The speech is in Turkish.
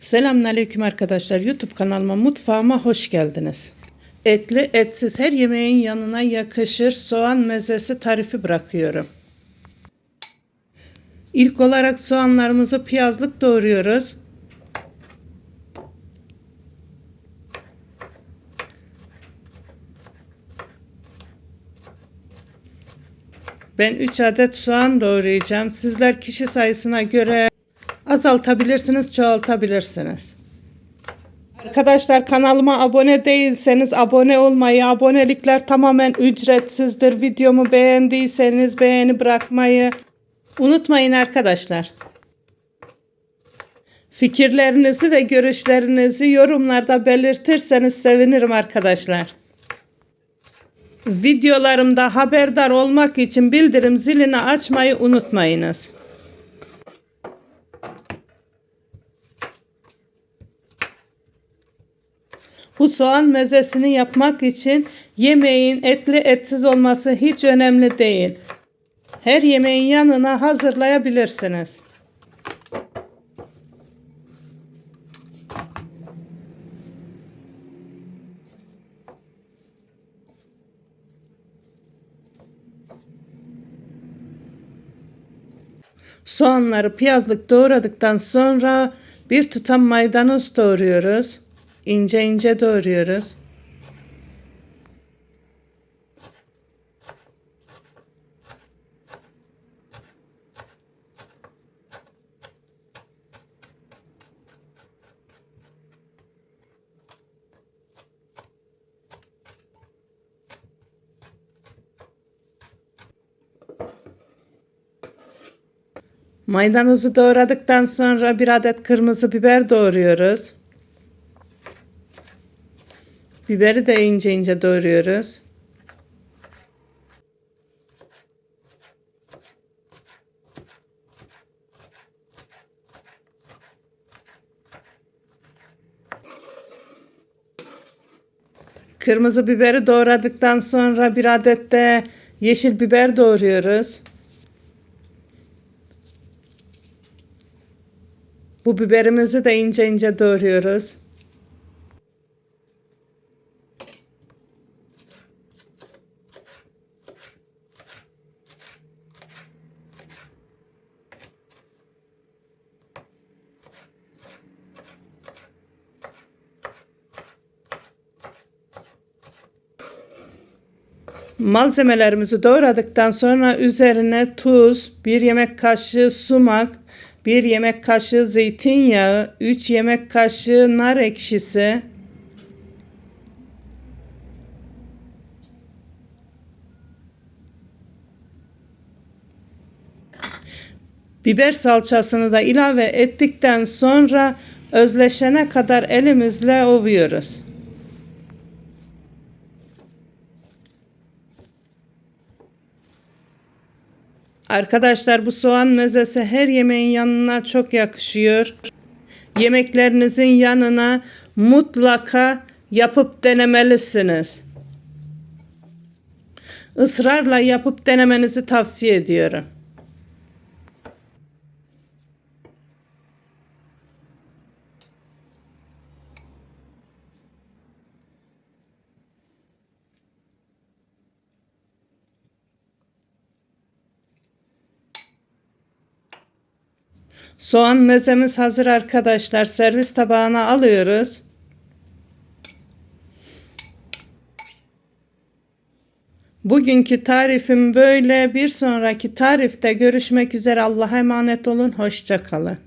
Selamünaleyküm arkadaşlar. YouTube kanalıma, mutfağıma hoş geldiniz. Etli, etsiz her yemeğin yanına yakışır soğan mezesi tarifi bırakıyorum. İlk olarak soğanlarımızı piyazlık doğruyoruz. Ben 3 adet soğan doğrayacağım. Sizler kişi sayısına göre azaltabilirsiniz, çoğaltabilirsiniz. Arkadaşlar kanalıma abone değilseniz abone olmayı, abonelikler tamamen ücretsizdir. Videomu beğendiyseniz beğeni bırakmayı unutmayın arkadaşlar. Fikirlerinizi ve görüşlerinizi yorumlarda belirtirseniz sevinirim arkadaşlar. Videolarımda haberdar olmak için bildirim zilini açmayı unutmayınız. Bu soğan mezesini yapmak için yemeğin etli etsiz olması hiç önemli değil. Her yemeğin yanına hazırlayabilirsiniz. Soğanları piyazlık doğradıktan sonra bir tutam maydanoz doğruyoruz. İnce ince doğruyoruz. Maydanozu doğradıktan sonra bir adet kırmızı biber doğruyoruz. Biberi de ince ince doğruyoruz. Kırmızı biberi doğradıktan sonra bir adet de yeşil biber doğruyoruz. Bu biberimizi de ince ince doğruyoruz. Malzemelerimizi doğradıktan sonra üzerine tuz, 1 yemek kaşığı sumak, 1 yemek kaşığı zeytinyağı, 3 yemek kaşığı nar ekşisi, biber salçasını da ilave ettikten sonra özleşene kadar elimizle ovuyoruz. Arkadaşlar bu soğan mezesi her yemeğin yanına çok yakışıyor. Yemeklerinizin yanına mutlaka yapıp denemelisiniz. Israrla yapıp denemenizi tavsiye ediyorum. Soğan mezemiz hazır arkadaşlar. Servis tabağına alıyoruz. Bugünkü tarifim böyle. Bir sonraki tarifte görüşmek üzere. Allah'a emanet olun. Hoşça kalın.